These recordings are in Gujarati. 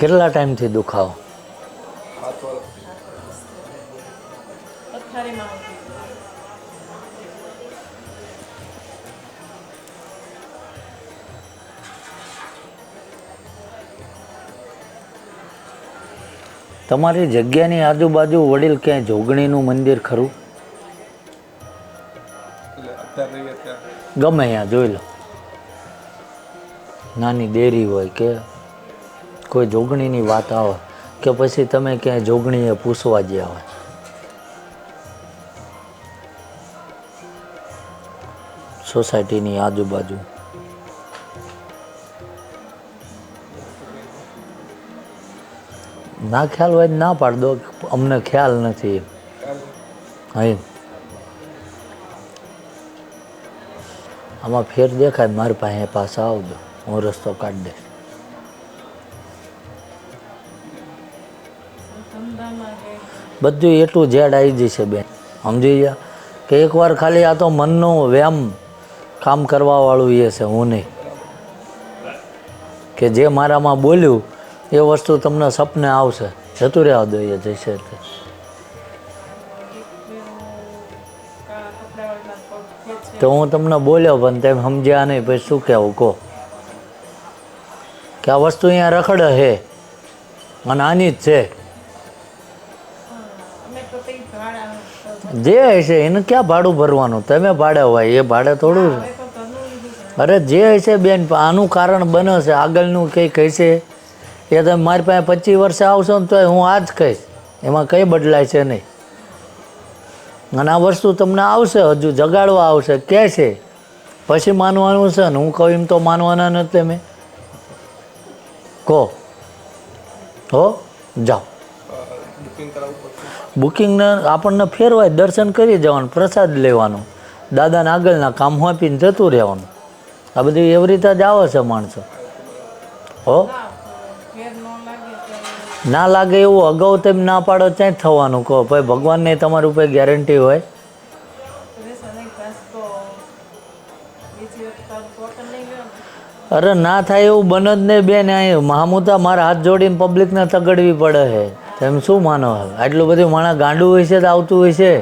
કેટલા ટાઈમથી દુખાવો. તમારી જગ્યાની આજુબાજુ વડીલ ક્યાંય જોગણીનું મંદિર ખરું? ગમે ત્યાં જોઈ લો. નાની ડેરી હોય કે કોઈ જોગણીની વાત આવે કે પછી તમે ક્યાંય જોગણીએ પૂછવા ગયા હોય. સોસાયટીની આજુબાજુ. ના ખ્યાલ હોય ના પાડ દો અમને ખ્યાલ નથી. અહીં. આમાં ફેર દેખાય, મારી પાસે પાછા આવજો, હું રસ્તો કાઢી દઈશ. બધું એટલું ઝેડ આવી જશે બેન. સમજી ગયા? કે એકવાર ખાલી આ તો મનનો વ્યાયામ કામ કરવાવાળું એ છે, હું નહીં. કે જે મારામાં બોલ્યું, એ વસ્તુ તમને સપને આવશે. જતું રહેવા દો એ જશે તે. તો હું તમને બોલ્યો, પણ તેમ સમજ્યા નહીં, પછી શું કહેવું, કહો. કે આ વસ્તુ અહીંયા રખડે છે, અને આની જ છે. જે હશે, એને ક્યાં ભાડું ભરવાનું? તમે ભાડે હોય, એ ભાડે થોડું. અરે જે હશે બેન આનું કારણ બને છે, આગળનું કંઈ કહેશે એ તમે મારી પાસે પચીસ વર્ષે આવશો ને તો હું આ જ કહીશ. એમાં કંઈ બદલાય છે નહીં. અને આ વસ્તુ તમને આવશે, હજુ જગાડવા આવશે કે છે. પછી માનવાનું છે ને, હું કહું એમ તો માનવાના નથી તમે. કહો. હો, જાઓ. બુકિંગને આપણને ફેરવાય, દર્શન કરી જવાનું, પ્રસાદ લેવાનો, દાદાને આગળના કામ આપીને જતું રહેવાનું. આ બધું એવી રીતે જ આવે છે માણસો. હો? ના લાગે એવું અગાઉ તેમ ના પાડો ત્યાં થવાનું. કહો, ભાઈ, ભગવાનને તમારી ઉપર ગેરંટી હોય. અરે ના થાય એવું બને જ નહીં બેન, અહીં મામુતા મારા હાથ જોડીને પબ્લિકને તગડવી પડે છે. તેમ શું માનો? આટલું બધું માણસ ગાંડું હોય છે તો આવતું હોય છે.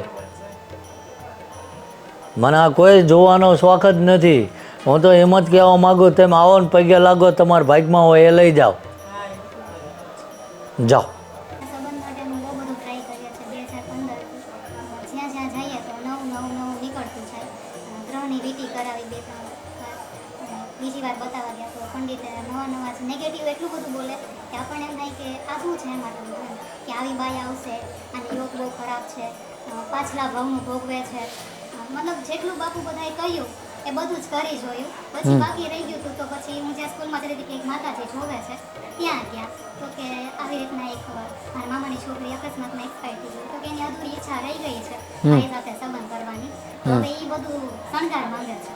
મને આ કોઈ જોવાનો શોખ જ નથી. હું તો એમ જ કહેવા માગું, તેમ આવો ને પગે લાગો, તમારા ભાગમાં હોય એ લઈ જાઓ. જાઓ. બીજી વાર બતાવવા ગયા તો પંડિત નવા નવા નેગેટિવ એટલું બધું બોલે. કે આપણને એમ થાય કે આ શું છે એમાં કે આવી બાઈ આવશે અને યોગ બહુ ખરાબ છે પાછલા ભાવનું ભોગવે છે. મતલબ જેટલું બાપુ બધાએ કહ્યું એ બધું જ કરી જોયું. પછી બાકી રહી ગયું હતું તો પછી હું જ્યાં સ્કૂલમાં જતી હતી કે એક માતાજી જોવે છે ત્યાં ગયા. તો કે આવી રીતના એક મારા મામાની છોકરી અકસ્માતમાં એક્સપાયર થઈ ગઈ. તો કે એની અધૂરી ઈચ્છા રહી ગઈ છે મારી સાથે સંબંધ કરવાની. તો એ બધું શણગાર માંગે છે.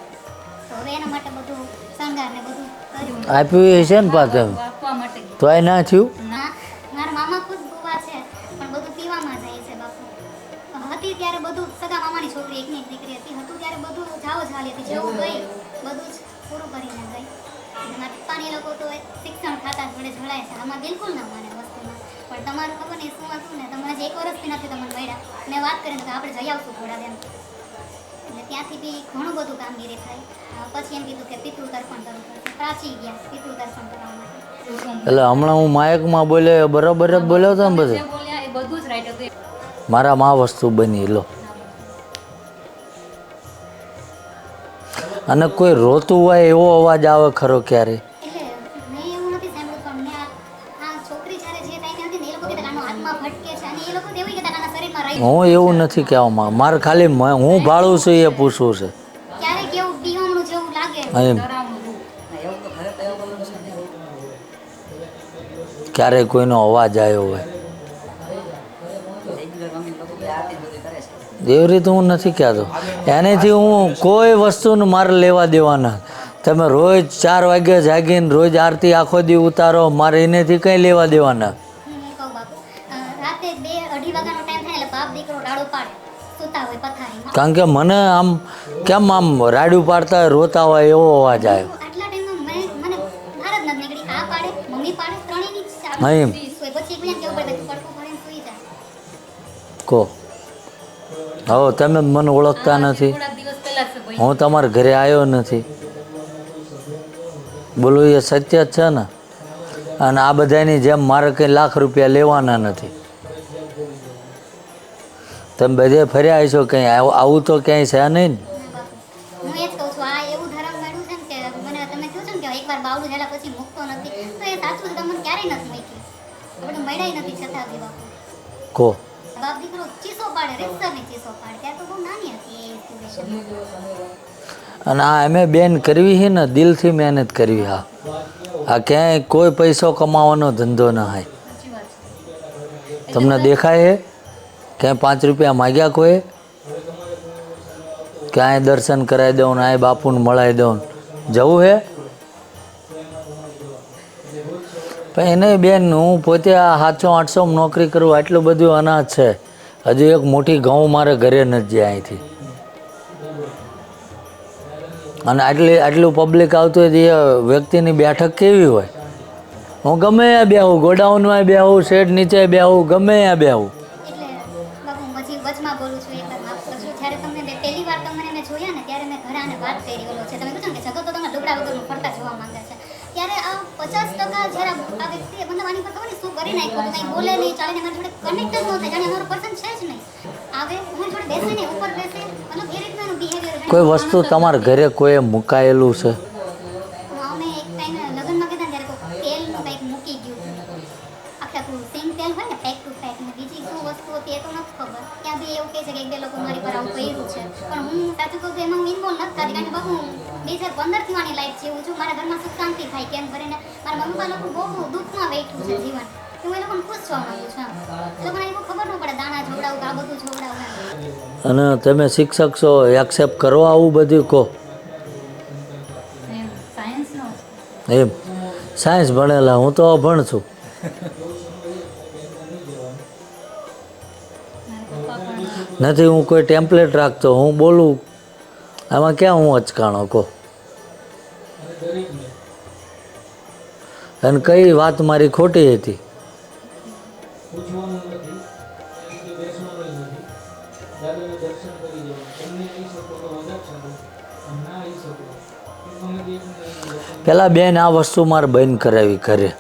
તો હવે એના માટે બધું શણગાર ને બધું કર્યું. આપ્યું હશે ને પાછું આપવા માટે. તો એ ના થયું? ના મારા મામા ખુદ ગુવા છે પણ બધું પીવામાં જાય છે બાપુ. હતી ત્યારે બધું સગા મામાની છોકરી એકની એક દીકરી હતી. હતું ત્યારે બધું જાઓ ચાલી હતી જેવું ગઈ બધું જ પૂરું કરીને ગઈ. મારા પપ્પાની લોકો તો શિક્ષણ ખાતા જોડે જોડાય છે. આમાં બિલકુલ ના માને વસ્તુમાં. પણ તમારું ખબર નહીં શું હતું ને? તમારે જે એક વર્ષથી નથી તમને મળ્યા. મેં વાત કરીને આપણે જઈ આવશું ઘોડા એમ એટલે ત્યાંથી બી ઘણું બધું કામગીરી થઈ પછી એમ કીધું કે પિતૃ તર્પણ કરવું પડશે પ્રાચી ગયા પિતૃ તર્પણ કરવા માટે. એટલે હમણાં હું માયકમાં બોલ્યો એ બરાબર જ બોલ્યો હતો ને બધું? બોલ્યા એ બધું જ રાઈટ હતું. મારામાં આ વસ્તુ બની લો. અને કોઈ રોતું હોય એવો અવાજ આવે ખરો ક્યારે? એટલે મેં એવું નથી સાંભળ્યું પણ મેં આ આ છોકરી જ્યારે જે એ લોકો કહેતા આનો હાથમાં ભટકે છે અને એ લોકો એવું કહેતા આના શરીરમાં રહી હું એવું નથી કહેવા માંગ મારે ખાલી હું ભાળું છું એ પૂછવું છે. ક્યારેક એવું ટીહોમણું જેવું લાગે. એમ ક્યારેય કોઈનો અવાજ આવ્યો હોય. એવી રીતે હું નથી કહેતો. એનેથી હું કોઈ વસ્તુને મારે લેવા દેવાના. તમે રોજ ચાર વાગ્યા જાગીને રોજ આરતી આખો દી ઉતારો મારે એનેથી કંઈ લેવા દેવાના. રાડો પાડે. સૂતા હોય પથારીમાં. કારણ કે મને આમ કેમ આમ રાડું પાડતા હોય, રોતા હોય એવો અવાજ આવ્યો. આટલા ટાઈમમાં મેં મને બહાર જ નથી નીકળી. આ પાડે મમ્મી પાડે ત્રણેયની જ આવી હા એમ. તો પછી એકબીજાને કેવું પડે તું પડખું ભરીને સૂઈ જા કહો હવે તમે મને ઓળખતા નથી. થોડા દિવસ પહેલા જ ભાઈ. હું તમારા ઘરે આવ્યો નથી. બોલું એ સત્ય જ છે ને? અને આ બધાની જેમ મારે કંઈ લાખ રૂપિયા લેવાના નથી. તમે બધે ફર્યા છો કંઈ આવું તો ક્યાંય છે નહીં ને? હું એ જ કહું છું આ એવું ધર્મ મળ્યું છે કે મને તમે કહ્યું છે ને કે એકવાર બાવડું ઝાલા પછી મૂકતો નથી તો એ સાચું તમને ક્યારેય નથી મૂકી આપણે મળ્યા નથી છતાં બી બાપુ. કહો બાપ દીકરો ચીસો પાડે રેસરની ચીસો પાડે ત્યાં તો બહુ નાની હતી અને આ અમે બેન કરવી છે ને દિલથી મહેનત કરવી હા. આ ક્યાંય કોઈ પૈસો કમાવાનો ધંધો ના હોય તમને દેખાય છે ક્યાંય પાંચ રૂપિયા માગ્યા કોઈ? ક્યાંય દર્શન કરાવી દઉં ને આ બાપુને મળાવી દઉં જવું હે? પણ એને બેન, હું પોતે આ સાતસો આઠસો નોકરી કરું, આટલું બધું અનાજ છે. હજુ એક મોટી ઘઉં મારે ઘરે નથી જાય અહીંથી. અને આટલી, આટલું પબ્લિક આવતું હોય એ વ્યક્તિની બેઠક કેવી હોય? હું ગમે ત્યાં બેહું, ગોડાઉનમાં બેહું, શેડ નીચે બેહું, ગમે ત્યાં બેહું. બાપુ હું પછી વચમાં બોલું છું એકવાર માફ કરજો. જ્યારે તમને મેં પહેલી વાર તમને મેં જોયા ને ત્યારે મેં ઘરે આને વાત કરી ગયેલો છે. તમે કીધું ને કે જગત તો તમે ડુબડા વગરનું ફરતા જોવા માંગે છે. ત્યારે આ પચાસ ટકા જ્યારે આ વ્યક્તિએ મતલબ આની પર ખબર ને શું કરી નાખ્યું કંઈ બોલે નહીં ચાલે ને મારી જોડે કનેક્ટ જ ન થાય જાણે અમારો પર્સન છે જ નહીં. આવે હું જોડે બેસે ને ઉપર બેસે મતલબ એ રીતનું બિહેવિયર કોઈ વસ્તુ તમારા ઘરે કોઈ મુકાયેલું છે? જીવન તો હું એ લોકોને ખુશ જોવા માંગુ છું એ લોકોને એવું ખબર ન પડે દાણા જોવડાવું કે આ બધું જોવડાવું અને તમે શિક્ષક છો એક્સેપ્ટ કરો આવું બધું કહો. એમ સાયન્સ ભણેલા હું તો અભણ છું. નથી હું કોઈ ટેમ્પલેટ રાખતો હું બોલું. આમાં ક્યાં હું અચકાણો કહો? અને કઈ વાત મારી ખોટી હતી? પેલા બેન આ વસ્તુ મારે બંધ કરાવી ઘરે.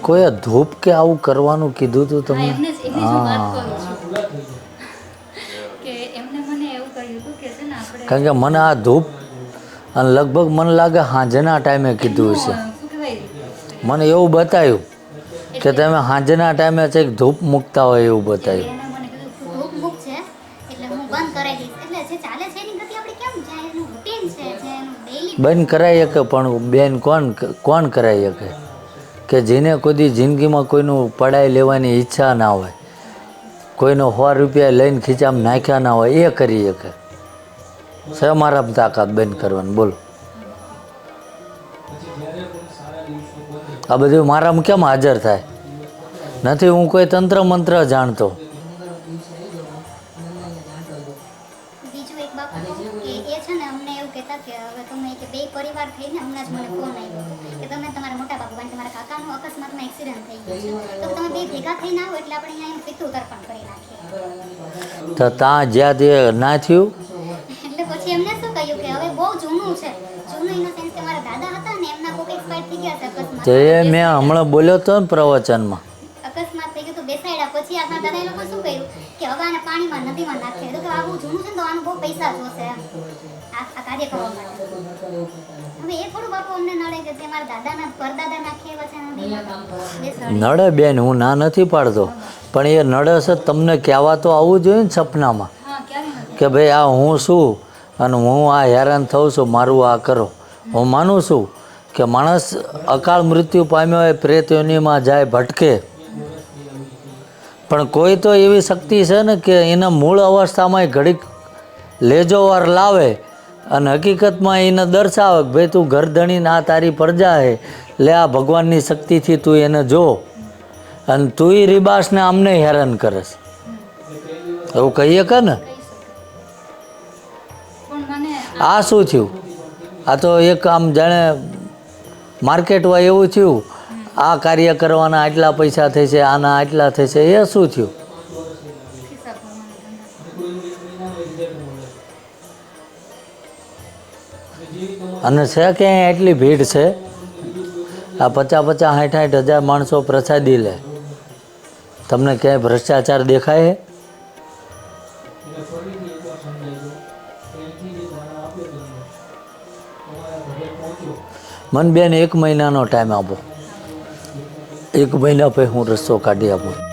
કોઈ ધૂપ કે આવું કરવાનું કીધું હતું ના તમને? શકો પેલા બેન આ વસ્તુ મારે કરું કરાવી કે કોઈ ધૂપ કે આવું કરવાનું કીધું છે તમે આપણે કારણ કે મને આ ધૂપ અને લગભગ મને લાગે સાંજના ટાઈમે કીધું કહેવાય મને એવું બતાવ્યું કે તમે સાંજના ટાઈમે છે ધૂપ મૂકતા હોય એવું બતાવ્યું બંધ કરાવી બંધ શકે પણ બેન કોણ કોણ કરાવી શકે? કે જેને કોઈ જિંદગીમાં કોઈનું પડાઈ લેવાની ઈચ્છા ના હોય કોઈનો સો રૂપિયા લઈને ખીચામાં નાખ્યા ના હોય એ કરી શકે. છે મારા તાકાત બંધ કરવાની બોલો. આ બધું મારામાં કેમ હાજર થાય? નથી હું કોઈ તંત્ર મંત્ર જાણતો. તો ત્યાં જ્યાં તે ના થયું? એટલે પછી એમને શું કહ્યું કે હવે બહુ જૂનું છે. તો એ મેં હમણાં બોલ્યો તો ને પ્રવચનમાં. અકસ્માત થઈ ગયું તો બેસાડ્યા. પછી આપણા દાદા લોકો શું કર્યું? કે હવે પાણીમાં નદીમાં નાખે તો કે આ બહુ જૂનું છે તો આનું બહુ પૈસા જોશે આ આ કાર્ય કરવા માટે. હવે એ થોડું બાપુ અમને નડે કે મારા દાદાના પરદાદા નાખે નડે બેન હું ના નથી પાડતો. પણ એ નડે છે તમને કહેવા તો આવવું જોઈએ ને સપનામાં. કે ભાઈ આ હું છું અને હું આ હેરાન થઉં છું મારું આ કરો. હું માનું છું કે માણસ અકાળ મૃત્યુ પામ્યો હોય પ્રેત યોનિમાં જાય ભટકે. પણ કોઈ તો એવી શક્તિ છે ને કે એના મૂળ અવસ્થામાં ઘડીક લેજો વાર લાવે અને હકીકતમાં એને દર્શાવે કે ભાઈ તું ઘર ધણીને આ તારી પરજા હે. લે આ ભગવાનની શક્તિથી તું એને જો. અને તુંય રિબાસને આમને હેરાન કરસ. એવું કહીએ કે ને? આ શું થયું? આ તો એક આમ જાણે માર્કેટમાં એવું થયું, આ કાર્ય કરવાના આટલા પૈસા થશે, આના આટલા થશે, એ શું થયું? અને છે ક્યાંય એટલી ભીડ છે? આ પચાસ પચાસ સાઠ સાઠ હજાર માણસો પ્રસાદી લે. તમને ક્યાંય ભ્રષ્ટાચાર દેખાય? મને બેન એક મહિનાનો ટાઈમ આપો. એક મહિના પછી હું રસ્તો કાઢી આપું.